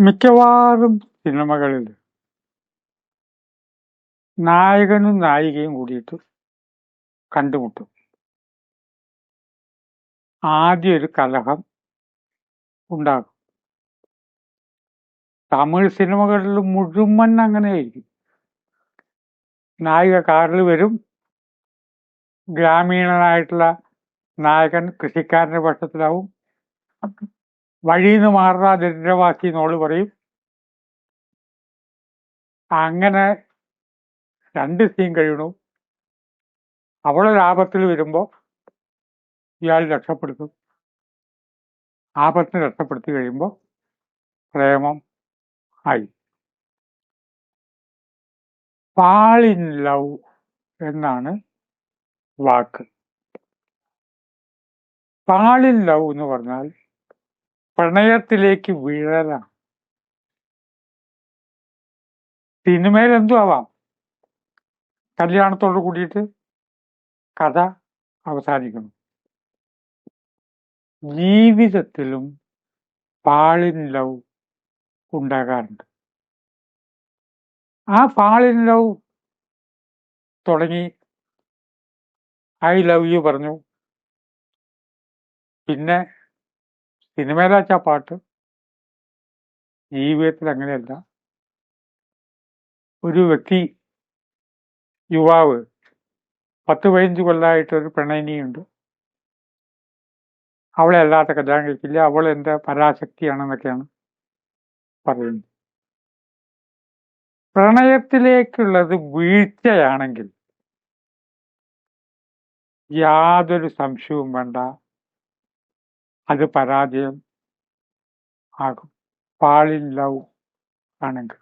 മിക്കവാറും സിനിമകളിൽ നായകനും നായികയും കൂടിയിട്ട് കണ്ടുമുട്ടും. ആദ്യം ഒരു കലഹം ഉണ്ടാകും. തമിഴ് സിനിമകളിൽ മുഴുവൻ അങ്ങനെയായിരിക്കും നായിക കാറിൽ വരും. ഗ്രാമീണനായിട്ടുള്ള നായകൻ കൃഷിക്കാരന്റെ പക്ഷത്തിലാവും. വഴിയിൽ നിന്ന് മാറുന്ന ദരിദ്രവാസി എന്നോട് പറയും. അങ്ങനെ രണ്ട് സീൻ കഴിയണു അവളെ ലാഭത്തിൽ വരുമ്പോൾ ഇയാൾ രക്ഷപ്പെടുത്തും. ആപത്തിന് രക്ഷപ്പെടുത്തി കഴിയുമ്പോൾ പ്രേമം ആയി. പാളിൻ ലവ് എന്നാണ് വാക്ക്. പാളിൻ ലവ് എന്ന് പറഞ്ഞാൽ പ്രണയത്തിലേക്ക് വീഴലാണ്. സിനിമയിൽ എന്തു ആവാം കല്യാണത്തോട് കൂടിയിട്ട് കഥ അവസാനിക്കുന്നു. ജീവിതത്തിലും പാളിൻ ലവ് ഉണ്ടാകാറുണ്ട്. ആ പാളിൻ ലവ് തുടങ്ങി. ഐ ലവ് യു പറഞ്ഞു. പിന്നെ സിനിമയിലാച്ച പാട്ട്? ജീവിതത്തിൽ അങ്ങനെയല്ല ഒരു വ്യക്തി യുവാവ് പത്ത് പതിനഞ്ച് കൊല്ലമായിട്ട് ഒരു പ്രണയിനിയുണ്ട്. അവളെ അല്ലാത്ത കല്യാണം കഴിക്കില്ല. അവൾ എന്റെ പരാശക്തിയാണെന്നൊക്കെയാണ് പറയുന്നത്. പ്രണയത്തിലേക്കുള്ളത് വീഴ്ചയാണെങ്കിൽ യാതൊരു സംശയവും വേണ്ട. അത് പരാജയം ആകും. പാളിൻ ലവ് ആണെങ്കിൽ.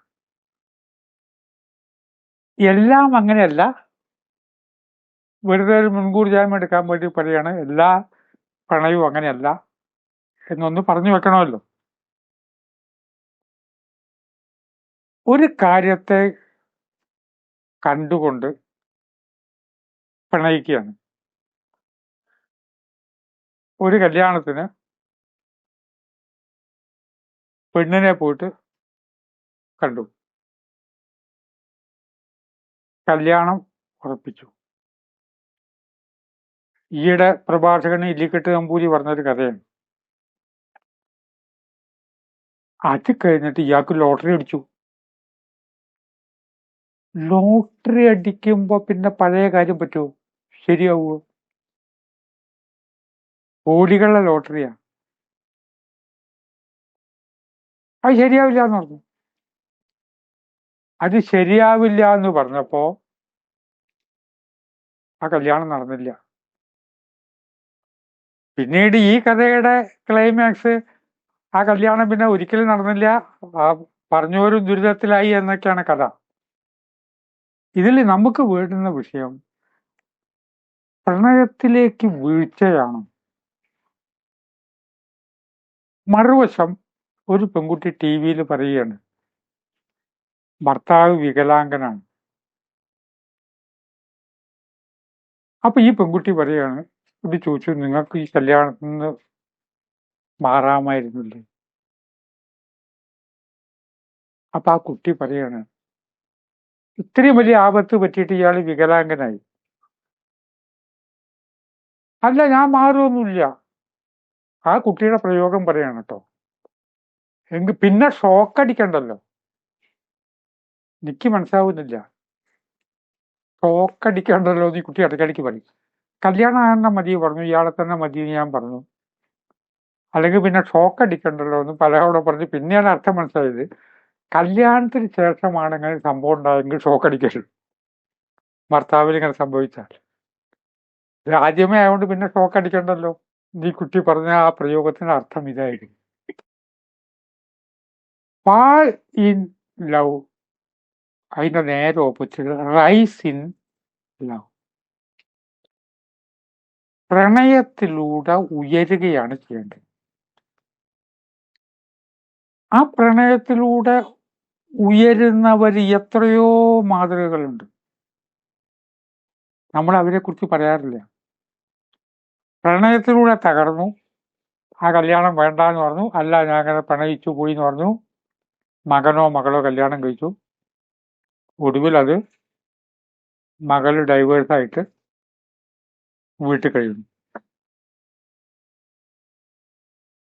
എല്ലാം അങ്ങനെയല്ല. വെറുതെ ഒരു മുൻകൂർ ജാമ്യം എടുക്കാൻ വേണ്ടി പറയാണ്. എല്ലാ പ്രണയവും അങ്ങനെയല്ല എന്നൊന്ന് പറഞ്ഞു വെക്കണമല്ലോ. ഒരു കാര്യത്തെ കണ്ടുകൊണ്ട് പ്രണയിക്കുകയാണ്. ഒരു കല്യാണത്തിന് പെണ്ണിനെ പോയിട്ട് കണ്ടു. കല്യാണം ഉറപ്പിച്ചു. ഈയിടെ പ്രഭാഷകൻ ഇല്ലിക്കെട്ട് നമ്പൂരി പറഞ്ഞൊരു കഥയാണ് അത് കഴിഞ്ഞിട്ട് ഇയാൾക്ക് ലോട്ടറി അടിച്ചു. ലോട്ടറി അടിക്കുമ്പോ പിന്നെ പഴയ കാര്യം പറ്റുമോ? ശരിയാവുമോ കോടികളുടെ ലോട്ടറിയാണ് അത് ശരിയാവില്ല എന്ന് പറഞ്ഞു. അത് ശരിയാവില്ല എന്ന് പറഞ്ഞപ്പോ ആ കല്യാണം നടന്നില്ല. പിന്നീട് ഈ കഥയുടെ ക്ലൈമാക്സ് ആ കല്യാണം പിന്നെ ഒരിക്കലും നടന്നില്ല. ആ പറഞ്ഞവരും ദുരിതത്തിലായി എന്നൊക്കെയാണ് കഥ. ഇതിൽ നമുക്ക് വീഴുന്ന വിഷയം പ്രണയത്തിലേക്ക് വീഴ്ചയാണ്. മറുവശം ഒരു പെൺകുട്ടി ടി വിയിൽ പറയുകയാണ് ഭർത്താവ് വികലാംഗനാണ്. അപ്പൊ ഈ പെൺകുട്ടി പറയുകയാണ് ഇത് ചോദിച്ചു നിങ്ങൾക്ക് ഈ കല്യാണത്തിൽ നിന്ന് മാറാമായിരുന്നില്ലേ? അപ്പൊ ആ കുട്ടി പറയാണ് ഇത്രയും വലിയ ആപത്ത് പറ്റിയിട്ട് ഇയാൾ വികലാംഗനായി. അല്ല ഞാൻ മാറുമൊന്നുമില്ല ആ കുട്ടിയുടെ പ്രയോഗം പറയാണ് കേട്ടോ എങ്കിൽ പിന്നെ ഷോക്ക് അടിക്കണ്ടല്ലോ. എനിക്ക് മനസ്സിലാവുന്നില്ല. ഷോക്ക് അടിക്കണ്ടല്ലോ എന്ന് ഈ കുട്ടി ഇടയ്ക്കിടയ്ക്ക് പറയും. കല്യാണം ആണെന്ന മതി പറഞ്ഞു. ഇയാളെ തന്നെ മതി എന്ന് ഞാൻ പറഞ്ഞു. അല്ലെങ്കിൽ പിന്നെ ഷോക്ക് അടിക്കണ്ടല്ലോ എന്ന് പലരോടെ പറഞ്ഞ് പിന്നെയാണ് അർത്ഥം മനസ്സിലായത്. കല്യാണത്തിന് ശേഷമാണ് ഇങ്ങനെ സംഭവം ഉണ്ടായെങ്കിൽ ഷോക്ക് അടിക്കരുത്. ഭർത്താവിന് ഇങ്ങനെ സംഭവിച്ചാൽ. രാജ്യമേ ആയതുകൊണ്ട് പിന്നെ ഷോക്ക് അടിക്കണ്ടല്ലോ. ഈ കുട്ടി പറഞ്ഞ ആ പ്രയോഗത്തിന്റെ അർത്ഥം ഇതായിരുന്നു ഫാൾ ഇൻ ലവ് അതിന്റെ നേരെ ഓപ്പോസിറ്റ് റൈസ് ഇൻ ലവ് പ്രണയത്തിലൂടെ ഉയരുകയാണ് ചെയ്യേണ്ടത്. ആ പ്രണയത്തിലൂടെ ഉയരുന്നവർ എത്രയോ മാതൃകകളുണ്ട്. നമ്മൾ അവരെ കുറിച്ച് പറയാറില്ല. പ്രണയത്തിലൂടെ തകർന്നു. ആ കല്യാണം വേണ്ട എന്ന് പറഞ്ഞു. അല്ല ഞാൻ അങ്ങനെ പ്രണയിച്ചു പോയി എന്ന് പറഞ്ഞു. മകനോ മകളോ കല്യാണം കഴിച്ചു. ഒടുവിൽ അത് മകൾ ഡൈവേഴ്സായിട്ട് വീട്ടിൽ കഴിയുന്നു.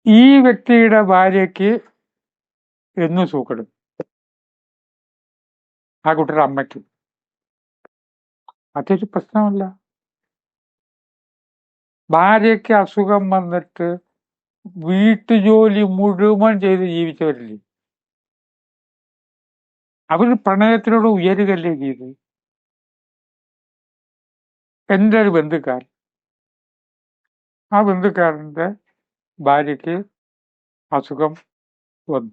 ഈ വ്യക്തിയുടെ ഭാര്യയ്ക്ക് എന്നും സൂക്കടും. ആ കുട്ടിയുടെ അമ്മയ്ക്ക്. അതൊരു പ്രശ്നമല്ല. ഭാര്യയ്ക്ക് അസുഖം വന്നിട്ട് വീട്ടുജോലി മുഴുവൻ ചെയ്ത് ജീവിച്ചവരില്ലേ? അവർ പ്രണയത്തിലൂടെ ഉയരുകയല്ലേ ചെയ്ത്? എന്റെ ഒരു ബന്ധുക്കാരൻ. ആ ബന്ധുക്കാരന്റെ ഭാര്യയ്ക്ക് അസുഖം വന്നു.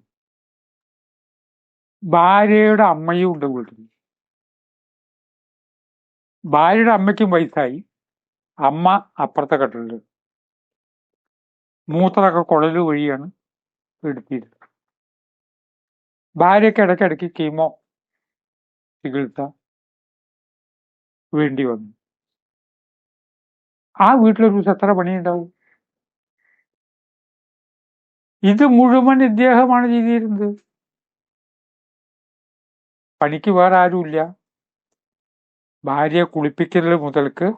ഭാര്യയുടെ അമ്മയും ഉണ്ട് വീട്ടിൽ. ഭാര്യയുടെ അമ്മയ്ക്കും വയസ്സായി. അമ്മ അപ്പുറത്തെ കട്ടിൽ മൂത്രമൊക്കെ കുഴൽ വഴിയാണ് എടുത്തിരുന്നത്. ഭാര്യയ്ക്ക് ഇടയ്ക്കിടയ്ക്ക് കീമോ ചികിത്സ വേണ്ടി വന്നു. ആ വീട്ടിലൊരു ദിവസം എത്ര പണിയുണ്ടാവും? ഇത് മുഴുവൻ ഇദ്ദേഹമാണ് ചെയ്തിരുന്നത്. പണിക്ക് വേറെ ആരുമില്ല. ഭാര്യയെ കുളിപ്പിക്കുന്നത് മുതൽക്ക്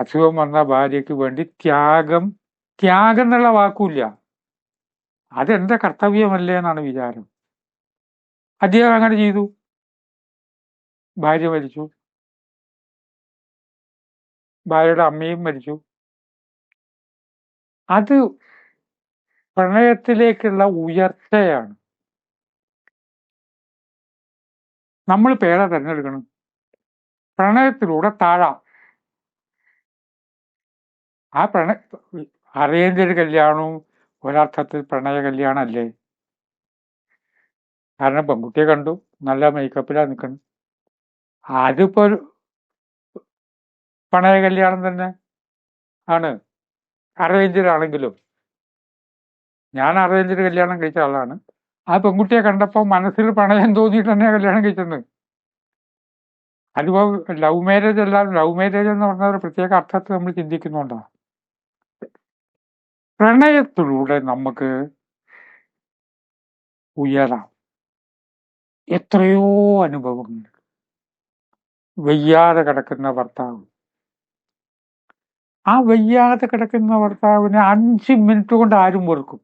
അസുഖം വന്ന ഭാര്യയ്ക്ക് വേണ്ടി ത്യാഗം ത്യാഗം എന്നുള്ള വാക്കുമില്ല. അതെന്റെ കർത്തവ്യമല്ലേ എന്നാണ് വിചാരം. അദ്ദേഹം അങ്ങനെ ചെയ്തു. ഭാര്യ മരിച്ചു. ഭാര്യയുടെ അമ്മയും മരിച്ചു. അത് പ്രണയത്തിലേക്കുള്ള ഉയർച്ചയാണ്. നമ്മൾ പേരെ തിരഞ്ഞെടുക്കണം. പ്രണയത്തിലൂടെ താഴാം. ആ പ്രണ അറേഞ്ച്ഡ് കല്യാണവും ഒരർത്ഥത്തിൽ പ്രണയ കല്യാണമല്ലേ? കാരണം പെൺകുട്ടിയെ കണ്ടു നല്ല മേക്കപ്പിലാണ് നിൽക്കണം അതിപ്പോ ഒരു പ്രണയ കല്യാണം തന്നെ ആണ്. അറേഞ്ചിലാണെങ്കിലും. ഞാൻ അറേഞ്ച്ഡ് കല്യാണം കഴിച്ച ആളാണ്. ആ പെൺകുട്ടിയെ കണ്ടപ്പോൾ മനസ്സിൽ പ്രണയം തോന്നിയിട്ട് തന്നെയാണ് കല്യാണം കഴിച്ചത് അതിപ്പോ ലവ് മാരേജ് അല്ല ലവ് മാരേജ് എന്ന് പറഞ്ഞ ഒരു പ്രത്യേക അർത്ഥത്തിൽ നമ്മൾ ചിന്തിക്കുന്നുണ്ടാ. പ്രണയത്തിലൂടെ നമുക്ക് ഉയരാം. എത്രയോ അനുഭവങ്ങൾ. വയ്യാതെ കിടക്കുന്ന ഭർത്താവ്. ആ വെയ്യാതെ കിടക്കുന്ന ഭർത്താവിനെ അഞ്ച് മിനിറ്റ് കൊണ്ട് ആരും വെറുക്കും.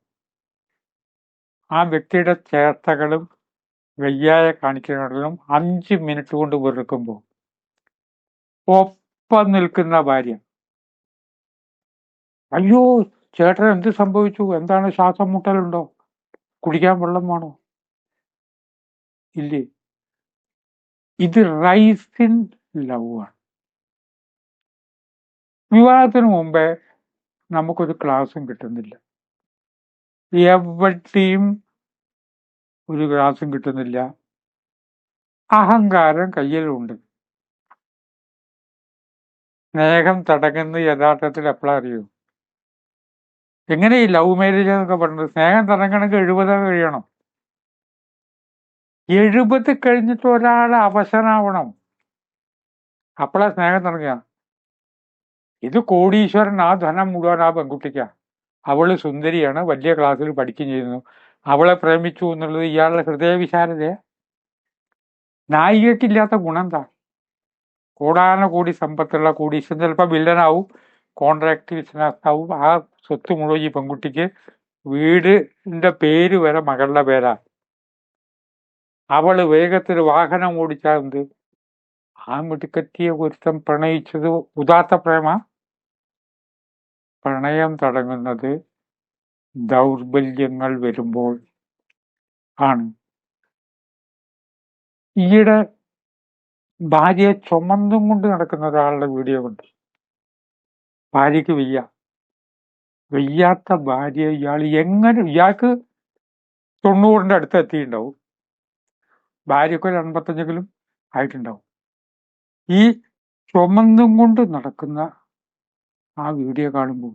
ആ വ്യക്തിയുടെ ചേർത്തകളും വെയ്യായ കാണിക്കുന്നതും അഞ്ച് മിനിറ്റ് കൊണ്ട് വെറുക്കുമ്പോൾ ഒപ്പം നിൽക്കുന്ന ഭാര്യ. അയ്യോ ചേട്ടൻ എന്ത് സംഭവിച്ചു? എന്താണ് ശ്വാസം മുട്ടലുണ്ടോ? കുടിക്കാൻ വെള്ളം വേണോ? ഇല്ലേ. ഇത് റൈസിൻ ലവ് ആണ്. വിവാഹത്തിന് മുമ്പേ നമുക്കൊരു ക്ലാസ്സും കിട്ടുന്നില്ല. എവിടെയും ഒരു ക്ലാസ്സും കിട്ടുന്നില്ല. അഹങ്കാരം കയ്യിലുണ്ട്. സ്നേഹം തടങ്ങുന്ന യഥാർത്ഥത്തിൽ എപ്പോഴാ അറിയൂ? എങ്ങനെ ഈ ലവ് മാരേജ് എന്നൊക്കെ പറഞ്ഞത്? സ്നേഹം തുടങ്ങണമെങ്കിൽ എഴുപത് കഴിയണം. എഴുപത് കഴിഞ്ഞിട്ട് ഒരാൾ അവശനാവണം. അപ്പോഴാ സ്നേഹം തുടങ്ങിയ ഇത് കോടീശ്വരൻ ആ ധനം മുഴുവൻ ആ പെൺകുട്ടിക്ക. അവൾ സുന്ദരിയാണ് വലിയ ക്ലാസ്സിൽ പഠിക്കുകയും ചെയ്യുന്നു. അവളെ പ്രേമിച്ചു എന്നുള്ളത് ഇയാളുടെ ഹൃദയവിശാലതയാ. നായികക്കില്ലാത്ത ഗുണം എന്താ? കോടാന കോടി സമ്പത്തുള്ള കോടീശ്വരൻ ചിലപ്പോൾ വില്ലനാവും. കോൺട്രാക്ട് ബിസിനസ് ആവും ആ സ്വത്ത് മുഴുവൻ ഈ പെൺകുട്ടിക്ക് വീടിന്റെ പേര് വരെ മകളുടെ പേരാ. അവൾ വേഗത്തിൽ വാഹനം ഓടിച്ചാൽ എന്ത്? ആ മിടുക്കത്തിയെ ഒരുത്തം പ്രണയിച്ചത് ഉദാത്ത പ്രേമ. പ്രണയം തുടങ്ങുന്നത് ദൗർബല്യങ്ങൾ വരുമ്പോൾ ആണ്. ഈയിടെ ഭാര്യയെ ചുമന്നും കൊണ്ട് നടക്കുന്ന ഒരാളുടെ വീഡിയോ ഉണ്ട് ഭാര്യയ്ക്ക് വയ്യ. വയ്യാത്ത ഭാര്യ ഇയാൾ എങ്ങനെ ഇയാൾക്ക് തൊണ്ണൂറിന്റെ അടുത്ത് എത്തിയിട്ടുണ്ടാവും. ഭാര്യയ്ക്ക് ഒരു അൻപത്തഞ്ചെങ്കിലും ആയിട്ടുണ്ടാവും. ഈ ചുമന്നും കൊണ്ട് നടക്കുന്ന ആ വീഡിയോ കാണുമ്പോൾ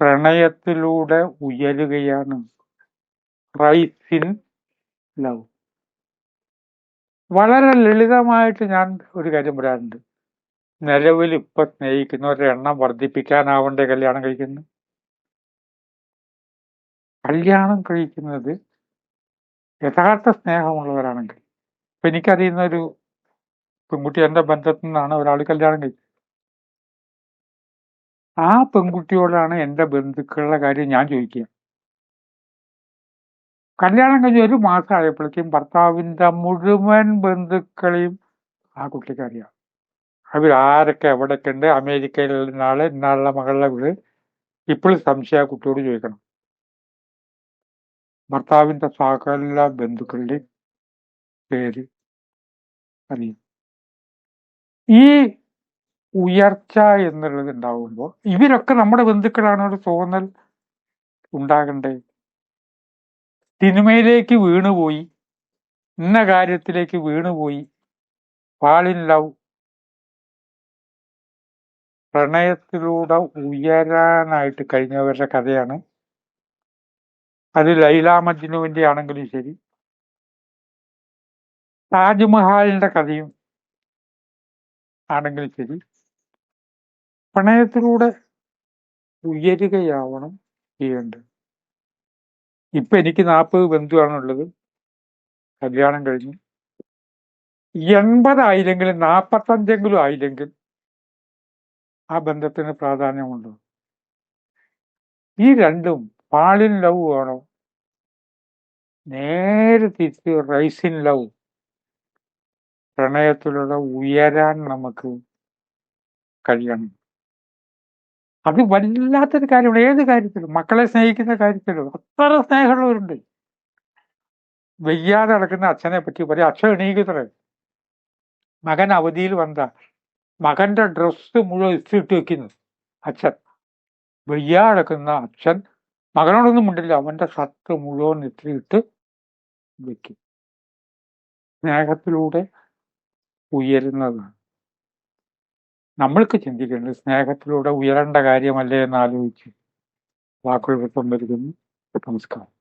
പ്രണയത്തിലൂടെ ഉയരുകയാണ് റൈസ് ഇൻ ലവ്. വളരെ ലളിതമായിട്ട് ഞാൻ ഒരു കാര്യം പറയാറുണ്ട്. നിലവിൽ ഇപ്പൊ സ്നേഹിക്കുന്നവരുടെ എണ്ണം വർദ്ധിപ്പിക്കാനാവണ്ടേ കല്യാണം കഴിക്കുന്നു? കല്യാണം കഴിക്കുന്നത് യഥാർത്ഥ സ്നേഹമുള്ളവരാണെങ്കിൽ. ഇപ്പൊ എനിക്കറിയുന്ന ഒരു പെൺകുട്ടി എന്റെ ബന്ധത്തിൽ നിന്നാണ് ഒരാൾ കല്യാണം കഴിച്ചത്. ആ പെൺകുട്ടിയോടാണ് എന്റെ ബന്ധുക്കളുടെ കാര്യം ഞാൻ ചോദിക്കുക. കല്യാണം കഴിഞ്ഞ് ഒരു മാസം ആയപ്പോഴേക്കും ഭർത്താവിന്റെ മുഴുവൻ ബന്ധുക്കളെയും ആ കുട്ടിക്ക് അറിയാം. അവർ ആരൊക്കെ എവിടെയൊക്കെ ഉണ്ട് അമേരിക്കയിൽ നാളെ ഇന്നാളുടെ മകളുടെ വീട്. ഇപ്പോഴും സംശയം കുട്ടിയോട് ചോദിക്കണം. ഭർത്താവിന്റെ സകല ബന്ധുക്കളുടെ പേര് അറിയും ഈ ഉയർച്ച എന്നുള്ളത് ഉണ്ടാവുമ്പോൾ ഇവരൊക്കെ നമ്മുടെ ബന്ധുക്കളാണ് ഒരു തോന്നൽ ഉണ്ടാകണ്ടേ? സിനിമയിലേക്ക് വീണുപോയി ഇന്ന കാര്യത്തിലേക്ക് വീണുപോയി പാളിൻ ലവ് പ്രണയത്തിലൂടെ ഉയരാനായിട്ട് കഴിഞ്ഞവരുടെ കഥയാണ്. അത് ലൈല മജ്നുവിന്റെ ആണെങ്കിലും ശരി. താജ്മഹാലിന്റെ കഥയും ആണെങ്കിലും ശരി. പ്രണയത്തിലൂടെ ഉയരുകയാവണം ചെയ്യേണ്ടത്. ഇപ്പൊ എനിക്ക് നാൽപ്പത് ബന്ധുവാണുള്ളത്. കല്യാണം കഴിഞ്ഞു. എൺപതായില്ലെങ്കിലും നാൽപ്പത്തഞ്ചെങ്കിലും ആയില്ലെങ്കിൽ ആ ബന്ധത്തിന് പ്രാധാന്യമുണ്ട്. ഈ രണ്ടും പാളിൻ ലവ് വേണോ നേരെ തിരിച്ച് റൈസിൻ ലവ്. പ്രണയത്തിലൂടെ ഉയരാൻ നമുക്ക് കഴിയണം. അത് വല്ലാത്തൊരു കാര്യമാണ്. ഏത് കാര്യത്തിലും മക്കളെ സ്നേഹിക്കുന്ന കാര്യത്തിലും അത്ര സ്നേഹമുള്ളവരുണ്ട്. വെയ്യാതെ നടക്കുന്ന അച്ഛനെ പറ്റി പറയും. അച്ഛൻ എണീക്കത്രേ മകൻ അവധിയിൽ വന്ന മകന്റെ ഡ്രസ്സ് മുഴുവൻ ഇസ്തിട്ട് വെക്കുന്നു. അച്ഛൻ. വെയ്യാടക്കുന്ന അച്ഛൻ മകനോടൊന്നും മിണ്ടില്ല. അവന്റെ ഷർട്ട് മുഴുവൻ ഇസ്തിട്ട് വെക്കും. സ്നേഹത്തിലൂടെ ഉയരുന്നതാണ്. നമ്മൾക്ക് ചിന്തിക്കേണ്ടത് സ്നേഹത്തിലൂടെ ഉയരേണ്ട കാര്യമല്ലേ എന്ന് ആലോചിച്ച് വാക്കുകൾ വരുന്നു. നമസ്കാരം.